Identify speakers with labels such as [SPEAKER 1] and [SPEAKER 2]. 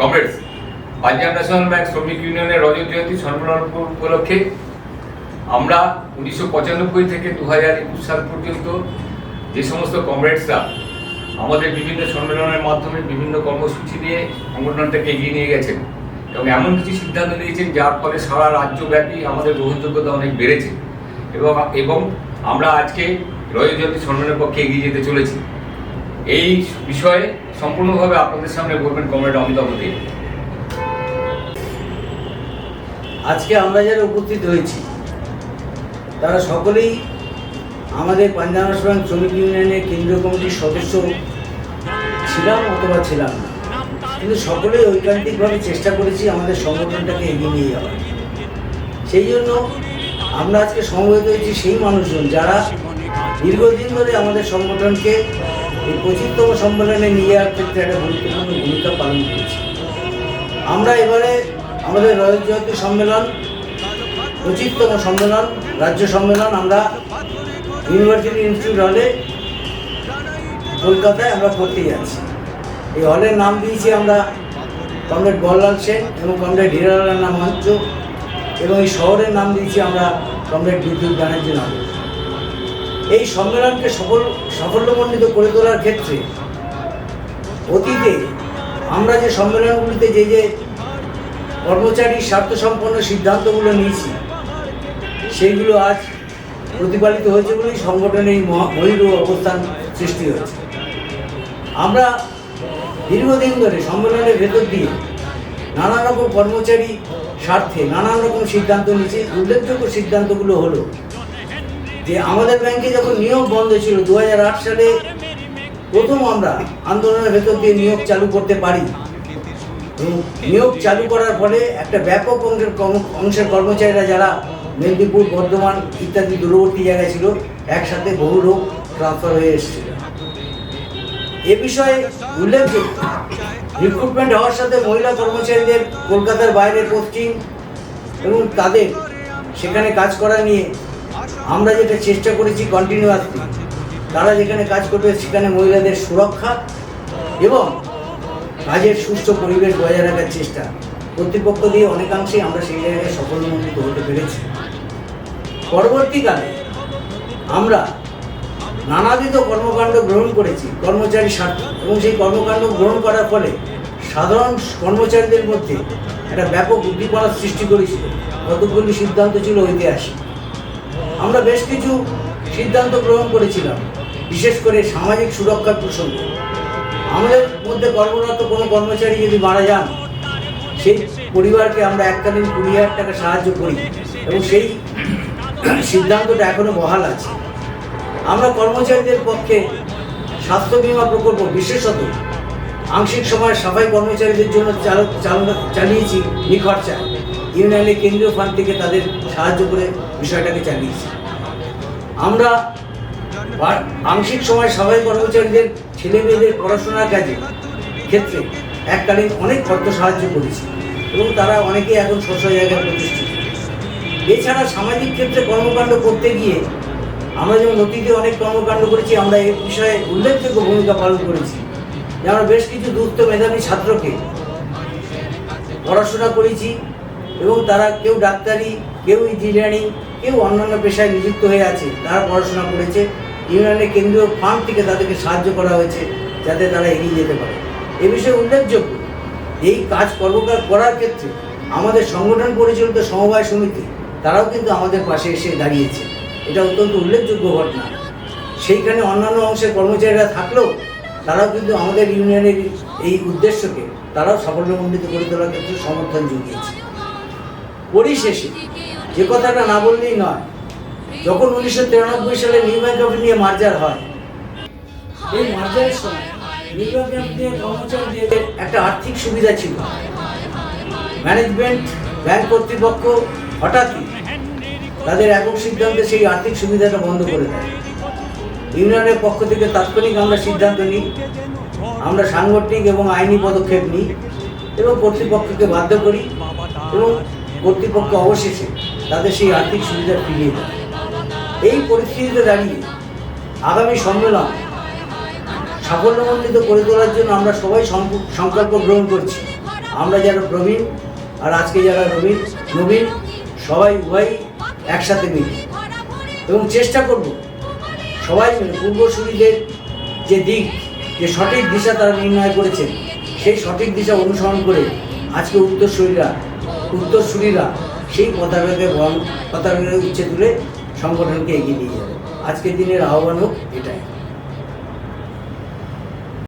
[SPEAKER 1] Comrades Punjab national bank শ্রমিক ইউনিয়নের রজত জয়ন্তী সম্মেলন উপলক্ষে আমরা উনিশশো পঁচানব্বই থেকে দু হাজার একুশ সাল পর্যন্ত যে সমস্ত কমরেডসরা আমাদের বিভিন্ন সম্মেলনের মাধ্যমে বিভিন্ন কর্মসূচি দিয়ে সংগঠনটাকে এগিয়ে নিয়ে গেছেন এবং এমন কিছু সিদ্ধান্ত নিয়েছেন যার ফলে সারা রাজ্যব্যাপী আমাদের গ্রহণযোগ্যতা অনেক বেড়েছে এবং এবং আমরা আজকে রজত জয়ন্তী সম্মেলনের পক্ষে এগিয়ে যেতে চলেছি। এই বিষয়ে সম্পূর্ণভাবে আপনাদের সামনে বলবেন কমরেড অমিতাভ দে
[SPEAKER 2] আজকে আমরা যারা উপস্থিত হয়েছি, তারা সকলেই আমাদের পাঞ্জাব ন্যাশনাল শ্রমিক ইউনিয়নের কেন্দ্রীয় কমিটির সদস্য ছিলাম অথবা ছিলাম না। কিন্তু সকলেই ঐকান্তিকভাবে চেষ্টা করেছি আমাদের সংগঠনটাকে এগিয়ে নিয়ে যাওয়ার। সেই জন্য আমরা আজকে সমবেত হয়েছি সেই মানুষজন যারা দীর্ঘদিন ধরে আমাদের সংগঠনকে এই পঁচিশতম সম্মেলনে নিয়ে যাওয়ার ক্ষেত্রে একটা গুরুত্বপূর্ণ ভূমিকা পালন করেছি। আমরা এবারে আমাদের জয়ন্তী সম্মেলন পঁচিশতম সম্মেলন, রাজ্য সম্মেলন আমরা ইউনিভার্সিটি ইনস্টিটিউট হলে কলকাতায় আমরা করতে যাচ্ছি। এই হলের নাম দিয়েছি আমরা কমরেড বললাল সেন এবং কমরেড হীরালাল নাম মঞ্চ এবং এই শহরের নাম দিয়েছি আমরা কমরেড বিদ্যুৎ ব্যানার্জি নাম। এই সম্মেলনকে সফল সাফল্যমণ্ডিত করে তোলার ক্ষেত্রে অতীতে আমরা যে সম্মেলনগুলিতে যে যে কর্মচারী স্বার্থসম্পন্ন সিদ্ধান্তগুলো নিয়েছি, সেইগুলো আজ প্রতিপালিত হয়েছে বলেই সংগঠনের এই মহা- মহিরু অবস্থান সৃষ্টি হয়েছে। আমরা দীর্ঘদিন ধরে সম্মেলনের ভেতর দিয়ে নানা রকম কর্মচারী স্বার্থে নানান রকম সিদ্ধান্ত নিয়েছি। উল্লেখযোগ্য সিদ্ধান্তগুলো হলো যে আমাদের ব্যাংকে যখন নিয়োগ বন্ধ ছিল দু হাজার আট সালে প্রথম আমরা আন্দোলনের ভেতর দিয়ে নিয়োগ চালু করতে পারি। নিয়োগ চালু করার ফলে একটা ব্যাপক অংশের অংশের কর্মচারীরা যারা মেদিনীপুর, বর্ধমান ইত্যাদি দূরবর্তী জায়গায় ছিল, একসাথে বহু লোক ট্রান্সফার হয়ে এসেছিল। এ বিষয়ে উল্লেখযোগ্য রিক্রুটমেন্ট হওয়ার সাথে মহিলা কর্মচারীদের কলকাতার বাইরে পোস্টিং এবং তাদের সেখানে কাজ করা নিয়ে আমরা যেটা চেষ্টা করেছি কন্টিনিউয়াসলি তারা যেখানে কাজ করবে সেখানে মহিলাদের সুরক্ষা এবং কাজের সুস্থ পরিবেশ বজায় রাখার চেষ্টা। কর্তৃপক্ষ দিয়ে অনেকাংশেই আমরা সেই জায়গায় সফলমণ্ডিত হতে পেরেছি। পরবর্তীকালে আমরা নানাবিধ কর্মকাণ্ড গ্রহণ করেছি, কর্মচারী স্বার্থ। এবং সেই কর্মকাণ্ড গ্রহণ করার ফলে সাধারণ কর্মচারীদের মধ্যে একটা ব্যাপক উদ্দীপনার সৃষ্টি করেছিল। কতগুলি সিদ্ধান্ত ছিল ঐতিহাসিক। আমরা বেশ কিছু সিদ্ধান্ত গ্রহণ করেছিলাম, বিশেষ করে সামাজিক সুরক্ষার প্রসঙ্গে। আমাদের মধ্যে কর্মরত কোনো কর্মচারী যদি মারা যান, সেই পরিবারকে আমরা এককালীন কুড়ি হাজার টাকা সাহায্য করি এবং সেই সিদ্ধান্তটা এখনও বহাল আছে। আমরা কর্মচারীদের পক্ষে স্বাস্থ্য বীমা প্রকল্প বিশেষত আংশিক সময় সাফাই কর্মচারীদের জন্য চালনা চালিয়েছি নিখরচা ইউনিয়নের কেন্দ্রীয় ফান্ড থেকে তাদের সাহায্য করে বিষয়টাকে চালিয়েছি। আমরা আংশিক সময় সবাই কর্মচারীদের ছেলে মেয়েদের পড়াশোনার কাজে ক্ষেত্রে এককালীন অনেক অর্থ সাহায্য করেছি এবং তারা অনেকে এখন স্ব জায়গায় প্রতিষ্ঠিত। এছাড়া সামাজিক ক্ষেত্রে কর্মকাণ্ড করতে গিয়ে আমরা যেমন অতীতে অনেক কর্মকাণ্ড করেছি, আমরা এই বিষয়ে উল্লেখযোগ্য ভূমিকা পালন করেছি। যে আমরা বেশ কিছু দুস্থ মেধাবী ছাত্রকে পড়াশোনা করেছি এবং তারা কেউ ডাক্তারি, কেউ ইঞ্জিনিয়ারিং কেউ অন্যান্য পেশায় নিযুক্ত হয়ে আছে, তারা পড়াশোনা করেছে। ইউনিয়নের কেন্দ্রীয় ফান্ড থেকে তাদেরকে সাহায্য করা হয়েছে, যাতে তারা এগিয়ে যেতে পারে। এ বিষয়ে উল্লেখযোগ্য, এই কাজ কর্মকার করার ক্ষেত্রে আমাদের সংগঠন পরিচালিত সমবায় সমিতি, তারাও কিন্তু আমাদের পাশে এসে দাঁড়িয়েছে। এটা অত্যন্ত উল্লেখযোগ্য ঘটনা। সেইখানে অন্যান্য অংশের কর্মচারীরা থাকলেও তারাও কিন্তু আমাদের ইউনিয়নের এই উদ্দেশ্যকে, তারাও সাফল্যমণ্ডিত করে তোলার ক্ষেত্রে সমর্থন জুগিয়েছে। পরিশেষে যে কথাটা না বললেই নয়, যখন উনিশশো তিরানব্বই সালে New Bank of India merger হয়, এই মার্জারের সময় নিউ ব্যাংক অফ ইন্ডিয়া কর্মচারীদের একটা আর্থিক সুবিধা ছিল। ম্যানেজমেন্ট ব্যাংক কর্তৃপক্ষ হঠাৎই তাদের একক সিদ্ধান্তে সেই আর্থিক সুবিধাটা বন্ধ করে দেয়। ইউনিয়নের পক্ষ থেকে তাৎক্ষণিক আমরা সিদ্ধান্ত নিই, আমরা সাংগঠনিক এবং আইনি পদক্ষেপ নিই এবং কর্তৃপক্ষকে বাধ্য করি এবং কর্তৃপক্ষ অবশেষে তাদের সেই আর্থিক সুবিধা ফিরিয়ে দেয়। এই পরিস্থিতিতে দাঁড়িয়ে আগামী সম্মেলন সাফল্যমণ্ডিত করে তোলার জন্য আমরা সবাই সংকল্প গ্রহণ করছি। আমরা যারা প্রবীণ আর আজকে যারা নবীন নবীন, সবাই উভয় একসাথে মিলে। এবং চেষ্টা করব সবাই মিলে পূর্বসূরীদের যে দিক, যে সঠিক দিশা তারা নির্ণয় করেছেন, সেই সঠিক দিশা অনুসরণ করে আজকে উত্তরসূরিরা উত্তরসূরিরা সেই পতাকাকে বন পতাকাকে উচ্ছে তুলে সংগঠনকে এগিয়ে নিয়ে যাবে। আজকের দিনের আহ্বান হোক এটাই।